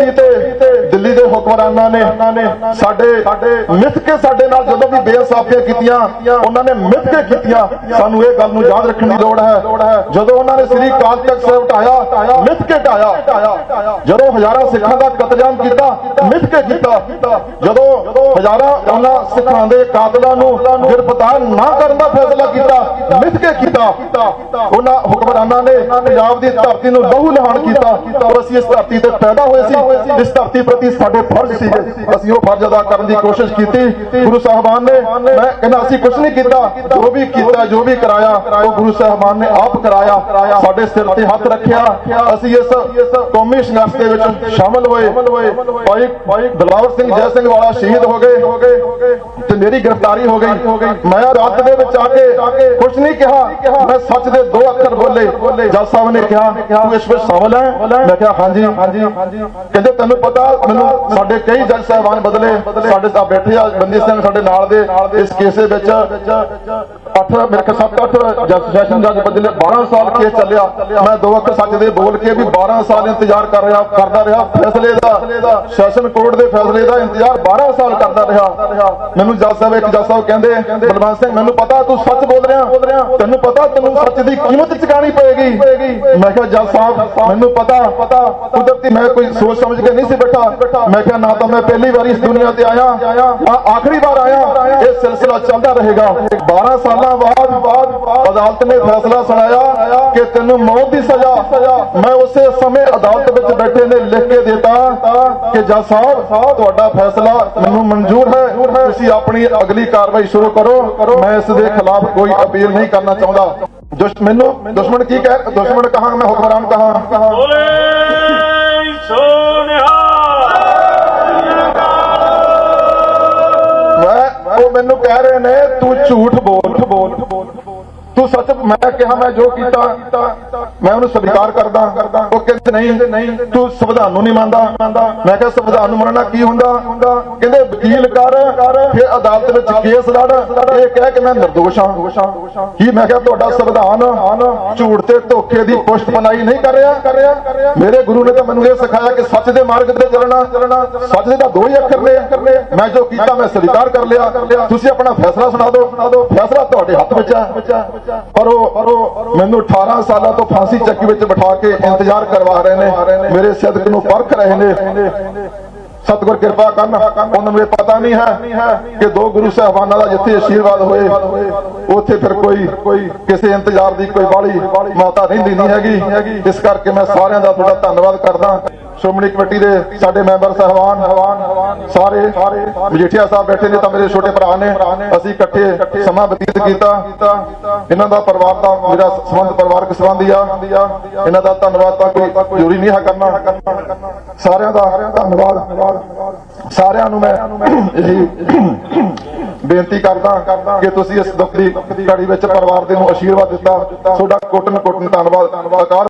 ਧਰਤੀ ਤੇ ਦਿੱਲੀ ਦੇ ਹੁਕਮਰਾਨਾਂ ਨੇ, ਸਾਡੇ ਮਿੱਥ ਕੇ ਸਾਡੇ ਨਾਲ ਜਦੋਂ ਵੀ ਬੇਇਨਸਾਫੀਆਂ ਕੀਤੀਆਂ, ਉਹਨਾਂ ਨੇ ਮਿੱਥ ਕੇ ਕੀਤੀਆਂ। ਸਾਨੂੰ ਇਹ ਗੱਲ ਨੂੰ ਯਾਦ ਰੱਖਣ ਦੀ ਲੋੜ ਹੈ। ਜਦੋਂ ਉਹਨਾਂ ਨੇ ਸ੍ਰੀ ਕਾਲ ਤਖਤ ਸਾਹਿਬ ਢਾਇਆ ਮਿੱਥ ਕੇ ਢਾਇਆ ਜਦੋਂ ਹਜ਼ਾਰਾਂ ਸਿੱਖਾਂ ਦਾ ਕਤਲੇਆਮ ਕੀਤਾ, ਮਿੱਥ ਕੇ ਕੀਤਾ। ਜਦੋਂ ਹਜ਼ਾਰਾਂ ਉਹਨਾਂ ਸਿੱਖਾਂ ਦੇ ਕਾਤਲਾਂ ਨੂੰ ਗ੍ਰਿਫਤਾਰ ਨਾ ਕਰਨ ਦਾ ਫੈਸਲਾ ਕੀਤਾ, ਮਿੱਥ ਕੇ ਕੀਤਾ। ਉਹਨਾਂ ਹੁਕਮਰਾਨਾਂ ਨੇ ਪੰਜਾਬ ਦੀ ਧਰਤੀ ਨੂੰ ਲਹੂ ਲਹਾਨ ਕੀਤਾ ਔਰ ਅਸੀਂ ਇਸ ਧਰਤੀ ਤੇ ਪੈਦਾ ਹੋਏ ਸੀ। ਇਸ ਧਰਤੀ ਪ੍ਰਤੀ ਸਾਡੇ ਫਰਜ਼ ਸੀ। ਅਸੀਂ ਉਹ ਫਰਜ਼ ਅਦਾ ਕਰਨ ਦੀ ਕੋਸ਼ਿਸ਼ ਕੀਤੀ। ਗੁਰੂ ਸਾਹਿਬਾਨ ਨੇ, ਮੈਂ ਕਹਿੰਦਾ ਅਸੀਂ ਕੁਝ ਨਹੀਂ ਕੀਤਾ। ਜੋ ਵੀ ਕੀਤਾ, ਜੋ ਵੀ ਕਰਾਇਆ, ਉਹ ਗੁਰੂ ਸਾਹਿਬਾਨ ਨੇ ਆਪ ਕਰਾਇਆ। ਸਾਡੇ ਸਿਰ ਤੇ ਹੱਥ ਰੱਖਿਆ। ਅਸੀਂ ਇਸ ਕੌਮੀ ਸੰਘਰਸ਼ ਦੇ ਵਿੱਚ ਸ਼ਾਮਲ ਹੋਏ। ਭਾਈ ਭਾਈ ਸਿੰਘ ਜੈ ਸਿੰਘ ਵਾਲਾ ਸ਼ਹੀਦ ਹੋ ਗਏ। ਤੇ ਮੇਰੀ ਗ੍ਰਿਫਤਾਰੀ ਹੋ ਗਈ। ਮੈਂ ਰਾਤ ਦੇ ਵਿੱਚ ਆ ਕੇ ਕੁਝ ਨਹੀਂ ਕਿਹਾ। ਮੈਂ ਸੱਚ ਦੇ ਦੋ ਅੱਖਰ ਬੋਲੇ। ਜੱਜ ਸਾਹਿਬ ਨੇ ਕਿਹਾ, ਤੂੰ ਇਸ ਵਿੱਚ ਸ਼ਾਮਲ ਹੈ? ਮੈਂ ਕਿਹਾ, ਹਾਂਜੀ। ਕਹਿੰਦੇ, ਤੈਨੂੰ ਪਤਾ ਮੈਨੂੰ ਸਾਡੇ ਕਈ ਜੱਜ ਸਾਹਿਬਾਨ ਬਦਲੇ, ਸਾਡੇ ਤਾਂ ਬੈਠੇ ਆ ਬੰਦੀ ਸਿੰਘ ਸਾਡੇ ਨਾਲ ਦੇ, ਇਸ ਕੇਸ ਦੇ ਵਿੱਚ। 8 ਮੇਰੇ ਖਿਆਲ 7 8 ਜੱਜ ਸੈਸ਼ਨ ਜੱਜ ਬਦਲੇ 12 ਸਾਲ ਕੇਸ ਚੱਲਿਆ। ਮੈਂ ਦੋ ਅੱਖਰ ਸੱਚ ਦੇ ਬੋਲ ਕੇ ਵੀ 12 ਸਾਲ ਇੰਤਜ਼ਾਰ ਕਰ ਰਿਹਾ, ਕਰਦਾ ਰਿਹਾ। ਫੈਸਲੇ ਦਾ ਸੈਸ਼ਨ ਕੋਰਟ ਦੇ ਫੈਸਲੇ ਦਾ ਇੰਤਜ਼ਾਰ 12 ਸਾਲ ਕਰਦਾ ਰਿਹਾ। ਮੈਨੂੰ ਜੱਜ ਸਾਹਿਬ, ਇੱਕ ਜੱਜ ਸਾਹਿਬ ਕਹਿੰਦੇ, ਬਲਵੰਤ ਸਿੰਘ, ਮੈਨੂੰ ਪਤਾ ਤੂੰ ਸੱਚ ਬੋਲ ਰਿਹਾ। ਤੈਨੂੰ ਪਤਾ ਤੈਨੂੰ ਸੱਚ ਦੀ ਕੀਮਤ ਚੁਕਾਣੀ ਪਏਗੀ। ਮੈਂ ਕਿਹਾ, ਜੱਜ ਸਾਹਿਬ, ਮੈਨੂੰ ਪਤਾ ਪਤਾ ਕੁਦਰਤੀ ਮੈਂ ਕੋਈ ਸੋਚ ਸਮਝ ਕੇ ਨਹੀਂ ਸੀ ਬੈਠਾ। ਮੈਂ ਕਿਹਾ, ਨਾ ਤਾਂ ਮੈਂ ਪਹਿਲੀ ਵਾਰੀ ਇਸ ਦੁਨੀਆ ਤੇ ਆਇਆ ਆ ਆਖਰੀ ਵਾਰ ਆਇਆ। ਇਹ ਸਿਲਸਿਲਾ ਚੱਲਦਾ ਰਹੇਗਾ। 12 ਸਾਲਾਂ ਬਾਅਦ ਅਦਾਲਤ ਨੇ ਫੈਸਲਾ ਸੁਣਾਇਆ ਕਿ ਤੈਨੂੰ ਮੌਤ ਦੀ ਸਜ਼ਾ ਮੈਂ ਉਸੇ ਸਮੇਂ ਅਦਾਲਤ ਵਿੱਚ ਬੈਠੇ ਨੇ ਲਿਖ ਕੇ ਦਿੱਤਾ ਕਿ ਜੱਜ ਸਾਹਿਬ, ਤੁਹਾਡਾ ਫੈਸਲਾ ਮੈਨੂੰ ਮਨਜ਼ੂਰ ਹੈ। ਤੁਸੀਂ ਆਪਣੀ ਅਗਲੀ ਕਾਰਵਾਈ ਸ਼ੁਰੂ ਕਰੋ। ਮੈਂ ਇਸ ਦੇ ਖਿਲਾਫ ਕੋਈ ਅਪੀਲ ਨਹੀਂ ਕਰਨਾ ਚਾਹੁੰਦਾ। ਦੁਸ਼, ਮੈਨੂੰ ਦੁਸ਼ਮਣ ਕੀ ਕਹਿ, ਦੁਸ਼ਮਣ ਕਹਾਂ, ਮੈਂ ਹੁਕਮਰਾਨ ਕਹਾਂ? ਬੋਲੇ ਸੋਨਿਹਾ ਉਹ ਮੈਨੂੰ ਕਹਿ ਰਹੇ ਨੇ ਤੂੰ ਝੂਠ ਬੋਲ ਬੋਲ। ਤੂੰ ਸੱਚ ਮੈਂ ਕਿਹਾ, ਮੈਂ ਜੋ ਕੀਤਾ, ਮੈਂ ਉਹਨੂੰ ਸਵੀਕਾਰ ਕਰਦਾ। ਉਹ ਕਹਿੰਦੇ, ਨਹੀਂ, ਤੂੰ ਸੰਵਿਧਾਨ ਨੂੰ ਨਹੀਂ ਮੰਨਦਾ। ਮੈਂ ਕਿਹਾ, ਸੰਵਿਧਾਨ ਨੂੰ ਮੰਨਣਾ ਕੀ ਹੁੰਦਾ? ਕਹਿੰਦੇ, ਵਕੀਲ ਕਰ, ਫਿਰ ਅਦਾਲਤ ਵਿੱਚ ਕੇਸ ਲੜ। ਇਹ ਕਹਿ ਕਿ ਮੈਂ ਨਿਰਦੋਸ਼ ਹਾਂ। ਕੀ ਮੈਂ ਕਿਹਾ, ਤੁਹਾਡਾ ਸੰਵਿਧਾਨ ਝੂਠ ਤੇ ਧੋਖੇ ਦੀ ਪੁਸ਼ਟ ਬਣਾਈ ਨਹੀਂ ਕਰ ਰਿਹਾ? ਕਰ ਰਿਹਾ ਮੇਰੇ ਗੁਰੂ ਨੇ ਤਾਂ ਮੈਨੂੰ ਇਹ ਸਿਖਾਇਆ ਕਿ ਸੱਚ ਦੇ ਮਾਰਗ ਤੇ ਚੱਲਣਾ ਚੱਲਣਾ ਸੱਚ ਦੇ ਤਾਂ ਦੋ ਹੀ ਅੱਖਰ ਨੇ। ਮੈਂ ਜੋ ਕੀਤਾ, ਮੈਂ ਸਵੀਕਾਰ ਕਰ ਲਿਆ। ਤੁਸੀਂ ਆਪਣਾ ਫੈਸਲਾ ਸੁਣਾ ਦਿਓ ਸੁਣਾ ਦਿਓ। ਫੈਸਲਾ ਤੁਹਾਡੇ ਹੱਥ ਵਿੱਚ ਹੈ। ਪਰ ਉਹ ਮੈਨੂੰ 18 ਸਾਲਾਂ ਤੋਂ ਫਾਂਸੀ ਚੱਕੀ ਵਿੱਚ ਬਿਠਾ ਕੇ ਇੰਤਜ਼ਾਰ ਕਰਵਾ ਰਹੇ ਨੇ। ਮੇਰੇ ਸਿਦਕ ਨੂੰ ਪਰਖ ਰਹੇ ਨੇ। ਸਤਿਗੁਰ ਕਿਰਪਾ ਕਰਨ। ਉਹਨਾਂ ਨੂੰ ਪਤਾ ਨਹੀਂ ਹੈ ਕਿ ਦੋ ਗੁਰੂ ਸਾਹਿਬਾਨਾਂ ਦਾ ਜਿੱਥੇ ਆਸ਼ੀਰਵਾਦ ਹੋਏ, ਉੱਥੇ ਫਿਰ ਕੋਈ ਕੋਈ ਕਿਸੇ ਇੰਤਜ਼ਾਰ ਦੀ ਕੋਈ ਬਾਲੀ ਮਾਤਾ ਰਹਿੰਦੀ ਨਹੀਂ ਹੈਗੀ। ਇਸ ਕਰਕੇ ਮੈਂ ਸਾਰਿਆਂ ਦਾ ਤੁਹਾਡਾ ਧੰਨਵਾਦ ਕਰਦਾ। ਸ਼੍ਰੋਮਣੀ ਕਮੇਟੀ ਦੇ ਸਾਡੇ ਮੈਂਬਰ ਸਹਿਬਾਨ, ਸਾਰੇ ਮਜੀਠੀਆ ਸਾਹਿਬ ਬੈਠੇ ਨੇ, ਤਾਂ ਮੇਰੇ ਛੋਟੇ ਭਰਾ ਨੇ। ਅਸੀਂ ਇਕੱਠੇ ਸਮਾਂ ਬਤੀਤ ਕੀਤਾ। ਇਹਨਾਂ ਦਾ ਪਰਿਵਾਰ ਦਾ, ਮੇਰਾ ਸੰਬੰਧ ਪਰਿਵਾਰਕ ਸੰਬੰਧੀ ਆ। ਇਹਨਾਂ ਦਾ ਧੰਨਵਾਦ ਤਾਂ ਕੋਈ ਜ਼ਰੂਰੀ ਨਹੀਂ ਹੈ ਕਰਨਾ। ਸਾਰਿਆਂ ਦਾ ਧੰਨਵਾਦ। ਸਾਰਿਆਂ ਨੂੰ ਮੈਂ ਇਹੀ ਬੇਨਤੀ ਕਰਦਾ ਕਿ ਤੁਸੀਂ ਇਸ ਦੁੱਖ ਦੀ ਘੜੀ ਵਿੱਚ ਪਰਿਵਾਰ ਦੇ ਨੂੰ ਆਸ਼ੀਰਵਾਦ ਦਿੱਤਾ। ਤੁਹਾਡਾ ਕੋਟਨ ਕੋਟਨ ਧੰਨਵਾਦ। ਅਕਾਰ